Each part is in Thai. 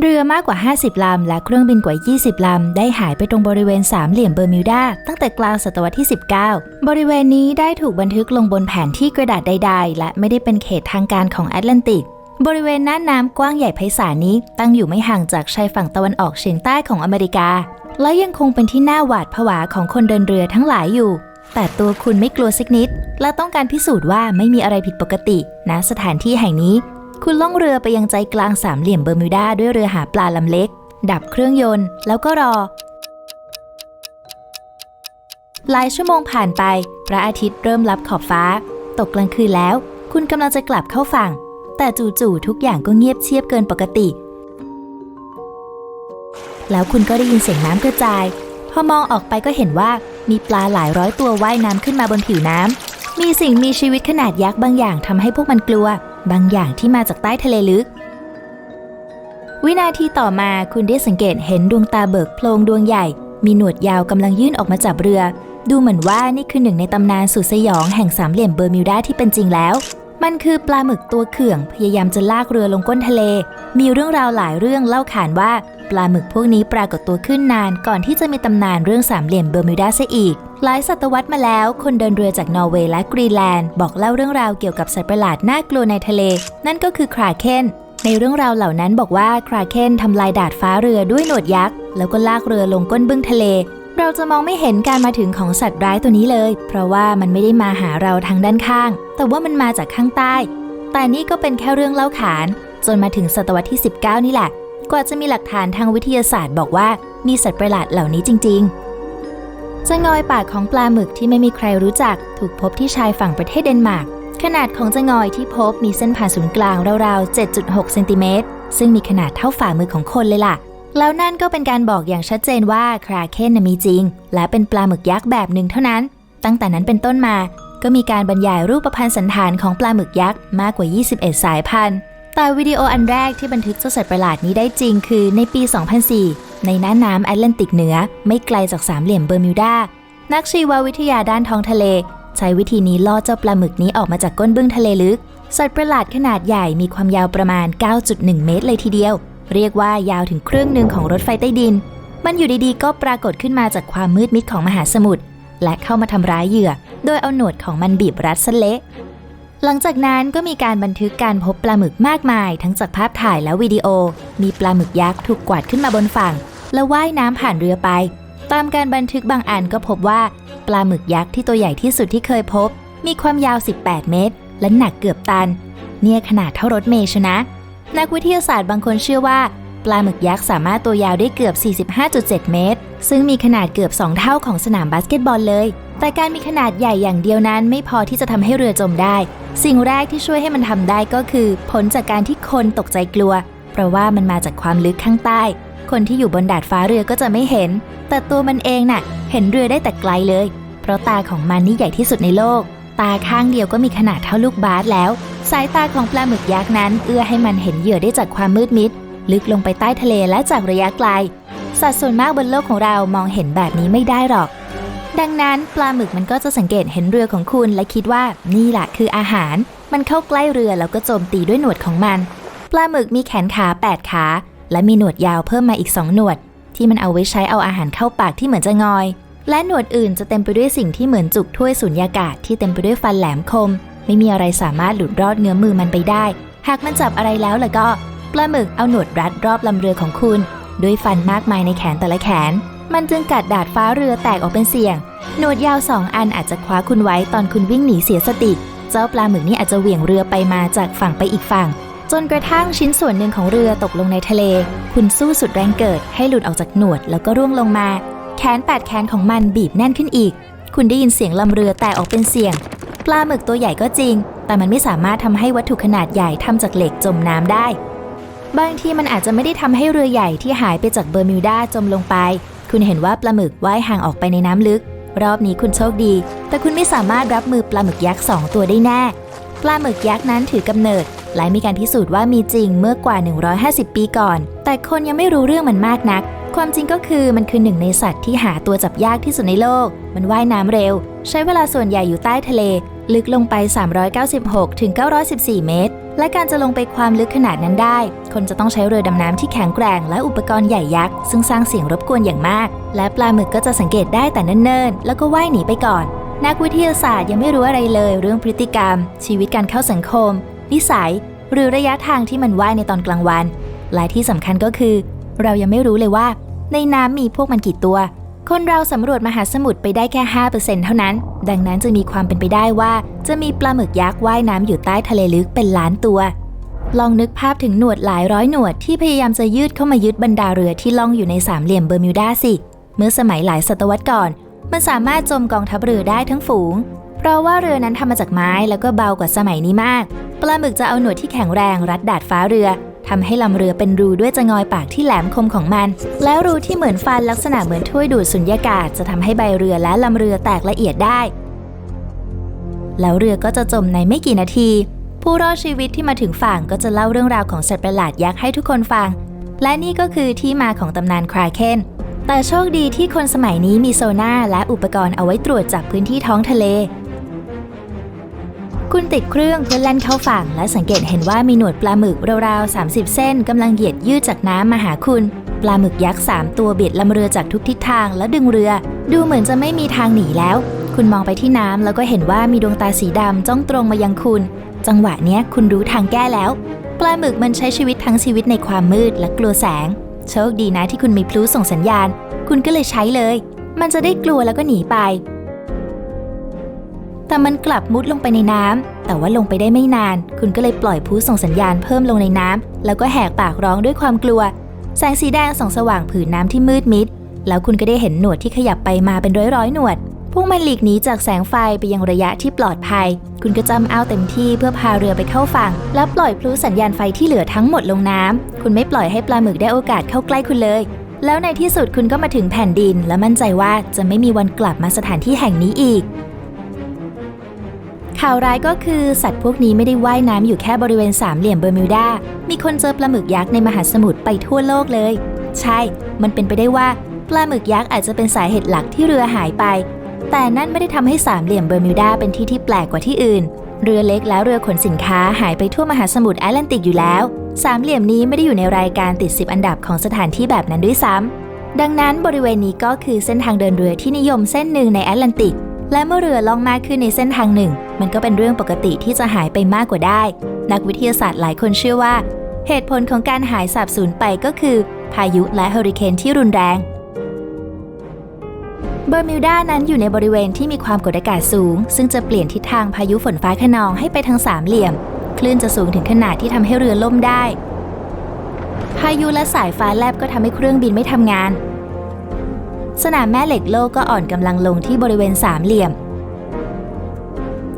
เรือมากกว่า 50 ลำ และเครื่องบินกว่า 20 ลำ ได้หายไปตรงบริเวณสามเหลี่ยมเบอร์มิวดาตั้งแต่กลางศตวรรษที่ 19 บริเวณนี้ได้ถูกบันทึกลงบนแผนที่กระดาษใด ๆ และไม่ได้เป็นเขตทางการของแอตแลนติก บริเวณน่านน้ำกว้างใหญ่ไพศาลนี้ ตั้งอยู่ไม่ห่างจากชายฝั่งตะวันออกเฉียงใต้ของอเมริกา และยังคงเป็นที่น่าหวาดผวาของคนเดินเรือทั้งหลายอยู่ แต่ตัวคุณไม่กลัวสักนิด และต้องการพิสูจน์ว่าไม่มีอะไรผิดปกติณสถานที่แห่งนี้ คุณล่องเรือไปยังใจกลางสามเหลี่ยมเบอร์มิวดาด้วยเรือหาปลาลำเล็ก ดับเครื่องยนต์ แล้วก็รอ หลายชั่วโมงผ่านไป พระอาทิตย์เริ่มลับขอบฟ้า ตกกลางคืนแล้ว คุณกำลังจะกลับเข้าฝั่ง แต่จู่ๆทุกอย่างก็เงียบเชียบเกินปกติ แล้วคุณก็ได้ยินเสียงน้ำกระจาย พอมองออกไปก็เห็นว่ามีปลาหลายร้อยตัวว่ายน้ำขึ้นมาบนผิวน้ำมีสิ่งมีชีวิตขนาดยักษ์บางอย่างทำให้พวกมันกลัว บางอย่างที่มาจากใต้ทะเลลึก วินาทีต่อมาคุณได้สังเกตเห็นดวงตาเบิกโพลงดวงใหญ่ มีหนวดยาวกำลังยื่นออกมาจากเรือ ดูเหมือนว่านี่คือหนึ่งในตำนานสุดสยองแห่งสามเหลี่ยมเบอร์มิวดาที่เป็นจริงแล้ว มันคือปลาหมึกตัวเขื่องพยายามจะลากเรือลงก้นทะเล มีเรื่องราวหลายเรื่องเล่าขานว่า ปลาหมึกพวกนี้ปรากฏตัวขึ้นนานก่อนที่จะมีตำนานเรื่องสามเหลี่ยมเบอร์มิวดาซะอีก หลายศตวรรษมาแล้ว คนเดินเรือจากนอร์เวย์และกรีนแลนด์บอกเล่าเรื่องราวเกี่ยวกับสัตว์ประหลาดน่ากลัวในทะเล นั่นก็คือคราเคนในเรื่องราวเหล่านั้นบอกว่าคราเคนทำลายดาดฟ้าเรือด้วยหนวดยักษ์ แล้วก็ลากเรือลงก้นบึ้งทะเล เราจะมองไม่เห็นการมาถึงของสัตว์ร้ายตัวนี้เลย เพราะว่ามันไม่ได้มาหาเราทางด้านข้าง แต่ว่ามันมาจากข้างใต้ แต่นี่ก็เป็นแค่เรื่องเล่าขาน จนมาถึงศตวรรษที่ 19 นี่แหละ กว่าจะมีหลักฐานทางวิทยาศาสตร์บอกว่ามีสัตว์ประหลาดเหล่านี้จริง ๆ จะงอยปากของปลาหมึกที่ไม่มีใครรู้จัก ถูกพบที่ชายฝั่งประเทศเดนมาร์ก ขนาดของจะงอยที่พบมีเส้นผ่านศูนย์กลางราวๆ 7.6 เซนติเมตร ซึ่งมีขนาดเท่าฝ่ามือของคนเลยล่ะ แล้วนั่นก็เป็นการบอกอย่างชัดเจนว่าคราเคนมีจริง และเป็นปลาหมึกยักษ์แบบหนึ่งเท่านั้น ตั้งแต่นั้นเป็นต้นมา ก็มีการบรรยายรูปประพันธ์สันฐานของปลาหมึกยักษ์มากกว่า 21 สายพันธุ์แต่วิดีโออันแรกที่บันทึกเจ้าสัตว์ประหลาดนี้ได้จริงคือในปี 2004 ในน่านน้ำแอตแลนติกเหนือไม่ไกลจากสามเหลี่ยมเบอร์มิวดา นักชีววิทยาด้านท้องทะเล ใช้วิธีนี้ล่อเจ้าปลาหมึกนี้ออกมาจากก้นบึ้งทะเลลึก สัตว์ประหลาดขนาดใหญ่มีความยาวประมาณ 9.1 เมตรเลยทีเดียว เรียกว่ายาวถึงครึ่งหนึ่งของรถไฟใต้ดิน มันอยู่ดีๆ ก็ปรากฏขึ้นมาจากความมืดมิดของมหาสมุทรและเข้ามาทำร้ายเหยื่อ โดยเอาหนวดของมันบีบรัดซะเละ หลังจากนั้นก็มีการบันทึกการพบปลาหมึกมากมาย ทั้งจากภาพถ่ายและวิดีโอ มีปลาหมึกยักษ์ถูกกวาดขึ้นมาบนฝั่ง แล้วว่ายน้ำผ่านเรือไป ตามการบันทึกบางอันก็พบว่า ปลาหมึกยักษ์ที่ตัวใหญ่ที่สุดที่เคยพบ มีความยาว 18 เมตร และหนักเกือบตัน เนี่ยขนาดเท่ารถเมล์ชนะ นักวิทยาศาสตร์บางคนเชื่อว่า ปลาหมึกยักษ์สามารถตัวยาวได้เกือบ 45.7 เมตร ซึ่งมีขนาดเกือบ 2 เท่าของสนามบาสเกตบอลเลย แต่การมีขนาดใหญ่อย่างเดียวนั้นไม่พอที่จะทำให้เรือจมได้ สิ่งแรกที่ช่วยให้มันทำได้ก็คือ ผลจากการที่คนตกใจกลัว เพราะว่ามันมาจากความลึกข้างใต้ คนที่อยู่บนดาดฟ้าเรือก็จะไม่เห็น แต่ตัวมันเองน่ะ เห็นเรือได้แต่ไกลเลย เพราะตาของมันนี่ใหญ่ที่สุดในโลก ตาข้างเดียวก็มีขนาดเท่าลูกบาสแล้ว สายตาของปลาหมึกยักษ์นั้น เอื้อให้มันเห็นเหยื่อได้จากความมืดมิด ลึกลงไปใต้ทะเลและจากระยะไกลสัตว์ส่วนมากบนโลกของเรามองเห็นแบบนี้ไม่ได้หรอก ดังนั้นปลาหมึกมันก็จะสังเกตเห็นเรือของคุณและคิดว่านี่แหละคืออาหาร มันเข้าใกล้เรือแล้วก็โจมตีด้วยหนวดของมัน ปลาหมึกมีแขนขา 8 ขา และมีหนวดยาวเพิ่มมาอีก 2 หนวด ที่มันเอาไว้ใช้เอาอาหารเข้าปากที่เหมือนจะงอย และหนวดอื่นจะเต็มไปด้วยสิ่งที่เหมือนจุกถ้วยสุญญากาศที่เต็มไปด้วยฟันแหลมคม ไม่มีอะไรสามารถหลุดรอดเงื้อมือมันไปได้ หากมันจับอะไรแล้วแล่ะก็ปลาหมึกเอาหนวดรัดรอบลำเรือของคุณ ด้วยฟันมากมายในแขนแต่ละแขน มันจึงกัดดาดฟ้าเรือแตกออกเป็นเสี่ยง หนวดยาวสองอันอาจจะคว้าคุณไว้ตอนคุณวิ่งหนีเสียสติ เจ้าปลาหมึกนี่อาจจะเหวี่ยงเรือไปมาจากฝั่งไปอีกฝั่ง จนกระทั่งชิ้นส่วนหนึ่งของเรือตกลงในทะเล คุณสู้สุดแรงเกิด ให้หลุดออกจากหนวดแล้วก็ร่วงลงมา แขนแปดแขนของมันบีบแน่นขึ้นอีก คุณได้ยินเสียงลำเรือแตกออกเป็นเสียง ปลาหมึกตัวใหญ่ก็จริง แต่มันไม่สามารถทำให้วัตถุขนาดใหญ่ทำจากเหล็กจมน้ำได้บางทีมันอาจจะไม่ได้ทำให้เรือใหญ่ที่หายไปจากเบอร์มิวดาจมลงไป คุณเห็นว่าปลาหมึกว่ายห่างออกไปในน้ำลึก รอบนี้คุณโชคดี แต่คุณไม่สามารถรับมือปลาหมึกยักษ์สองตัวได้แน่ ปลาหมึกยักษ์นั้นถือกำเนิด และมีการพิสูจน์ว่ามีจริงเมื่อกว่า 150 ปีก่อน แต่คนยังไม่รู้เรื่องมันมากนัก ความจริงก็คือมันคือหนึ่งในสัตว์ที่หาตัวจับยากที่สุดในโลก มันว่ายน้ำเร็ว ใช้เวลาส่วนใหญ่อยู่ใต้ทะเล ลึกลงไป 396ถึง914 เมตร และการจะลงไปความลึกขนาดนั้นได้ คนจะต้องใช้เรือดำน้ำที่แข็งแกร่งและอุปกรณ์ใหญ่ยักษ์ ซึ่งสร้างเสียงรบกวนอย่างมาก และปลาหมึกก็จะสังเกตได้แต่เนิ่นๆ แล้วก็ว่ายหนีไปก่อน นักวิทยาศาสตร์ยังไม่รู้อะไรเลย เรื่องพฤติกรรม ชีวิตการเข้าสังคม นิสัย หรือระยะทางที่มันว่ายในตอนกลางวัน และที่สำคัญก็คือ เรายังไม่รู้เลยว่า ในน้ำมีพวกมันกี่ตัว คนเราสำรวจมหาสมุทรไปได้แค่ 5%เท่านั้น ดังนั้นจึงมีความเป็นไปได้ว่า จะมีปลาหมึกยักษ์ว่ายน้ำอยู่ใต้ทะเลลึกเป็นล้านตัว ลองนึกภาพถึงหนวดหลายร้อยหนวดที่พยายามจะยืดเข้ามายึดบรรดาเรือที่ล่องอยู่ในสามเหลี่ยมเบอร์มิวดาสิ เมื่อสมัยหลายศตวรรษก่อน มันสามารถจมกองทัพเรือได้ทั้งฝูง เพราะว่าเรือนั้นทำมาจากไม้แล้วก็เบากว่าสมัยนี้มาก ปลาหมึกจะเอาหนวดที่แข็งแรงรัดดาดฟ้าเรือ ทำให้ลำเรือเป็นรูด้วยจะงอยปากที่แหลมคมของมัน แล้วรูที่เหมือนฟันลักษณะเหมือนถ้วยดูดสุญญากาศจะทำให้ใบเรือและลำเรือแตกละเอียดได้ แล้วเรือก็จะจมในไม่กี่นาที ผู้รอดชีวิตที่มาถึงฝั่งก็จะเล่าเรื่องราวของสัตว์ประหลาดยักษ์ให้ทุกคนฟัง และนี่ก็คือที่มาของตำนานคราเคนแต่โชคดีที่คนสมัยนี้มีโซน่าและอุปกรณ์เอาไว้ตรวจจับพื้นที่ท้องทะเล คุณติดเครื่องเพื่อแล่นเข้าฝั่ง และสังเกตเห็นว่ามีหนวดปลาหมึกราวๆ 30 เส้นกำลังเหยียดยืดจากน้ำมาหาคุณ ปลาหมึกยักษ์ 3 ตัวเบียดลำเรือจากทุกทิศทางและดึงเรือ ดูเหมือนจะไม่มีทางหนีแล้ว คุณมองไปที่น้ำแล้วก็เห็นว่ามีดวงตาสีดำจ้องตรงมายังคุณ จังหวะเนี้ยคุณรู้ทางแก้แล้ว ปลาหมึกมันใช้ชีวิตทั้งชีวิตในความมืดและกลัวแสง โชคดีนะที่คุณมีพลุส่งสัญญาณ คุณก็เลยใช้เลย มันจะได้กลัวแล้วก็หนีไป แต่มันกลับมุดลงไปในน้ำแต่ว่าลงไปได้ไม่นาน คุณก็เลยปล่อยพลุส่งสัญญาณเพิ่มลงในน้ำแล้วก็แหกปากร้องด้วยความกลัว แสงสีแดงส่องสว่างผืนน้ำที่มืดมิด แล้วคุณก็ได้เห็นหนวดที่ขยับไปมาเป็นร้อยร้อยหนวด พวกมันหลีกหนีจากแสงไฟไปยังระยะที่ปลอดภัย คุณก็จำเอาเต็มที่เพื่อพาเรือไปเข้าฝั่ง แล้วปล่อยพลุสัญญาณไฟที่เหลือทั้งหมดลงน้ำคุณไม่ปล่อยให้ปลาหมึกได้โอกาสเข้าใกล้คุณเลยแล้วในที่สุดคุณก็มาถึงแผ่นดิน และมั่นใจว่าจะไม่มีวันกลับมาสถานที่แห่งนี้อีก ข่าวร้ายก็คือสัตว์พวกนี้ไม่ได้ว่ายน้ำอยู่แค่บริเวณสามเหลี่ยมเบอร์มิวดา มีคนเจอปลาหมึกยักษ์ในมหาสมุทรไปทั่วโลกเลย ใช่ มันเป็นไปได้ว่าปลาหมึกยักษ์อาจจะเป็นสาเหตุหลักที่เรือหายไป แต่นั่นไม่ได้ทำให้สามเหลี่ยมเบอร์มิวดาเป็นที่ที่แปลกกว่าที่อื่น เรือเล็กและเรือขนสินค้าหายไปทั่วมหาสมุทรแอตแลนติกอยู่แล้ว สามเหลี่ยมนี้ไม่ได้อยู่ในรายการติด 10 อันดับของสถานที่แบบนั้นด้วยซ้ำดังนั้นบริเวณนี้ก็คือเส้นทางเดินเรือที่นิยมเส้นหนึ่งในแอตแลนติก และเมื่อเรือล่องมากขึ้นในเส้นทางหนึ่ง มันก็เป็นเรื่องปกติที่จะหายไปมากกว่าได้ นักวิทยาศาสตร์หลายคนเชื่อว่า เหตุผลของการหายสาบสูญไปก็คือ พายุและเฮอริเคนที่รุนแรงเบอร์มิวดานั้นอยู่ในบริเวณที่มีความกดอากาศสูง ซึ่งจะเปลี่ยนทิศทางพายุฝนฟ้าขนองให้ไปทางสามเหลี่ยม คลื่นจะสูงถึงขนาดที่ทำให้เรือล่มได้ พายุและสายฟ้าแลบก็ทำให้เครื่องบินไม่ทำงาน สนามแม่เหล็กโลกก็อ่อนกำลังลงที่บริเวณสามเหลี่ยม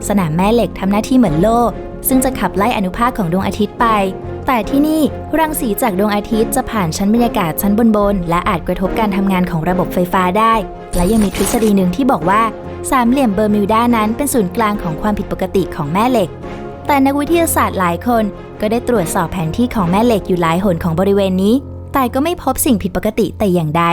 สนามแม่เหล็กทำหน้าที่เหมือนโล่ซึ่งจะขับไล่อนุภาคของดวงอาทิตย์ไป แต่ที่นี่รังสีจากดวงอาทิตย์จะผ่านชั้นบรรยากาศชั้นบนๆและอาจกระทบการทำงานของระบบไฟฟ้าได้ และยังมีทฤษฎีหนึ่งที่บอกว่าสามเหลี่ยมเบอร์มิวดานั้นเป็นศูนย์กลางของความผิดปกติของแม่เหล็ก แต่นักวิทยาศาสตร์หลายคนก็ได้ตรวจสอบแผนที่ของแม่เหล็กอยู่หลายหนของบริเวณนี้ แต่ก็ไม่พบสิ่งผิดปกติแต่อย่างใด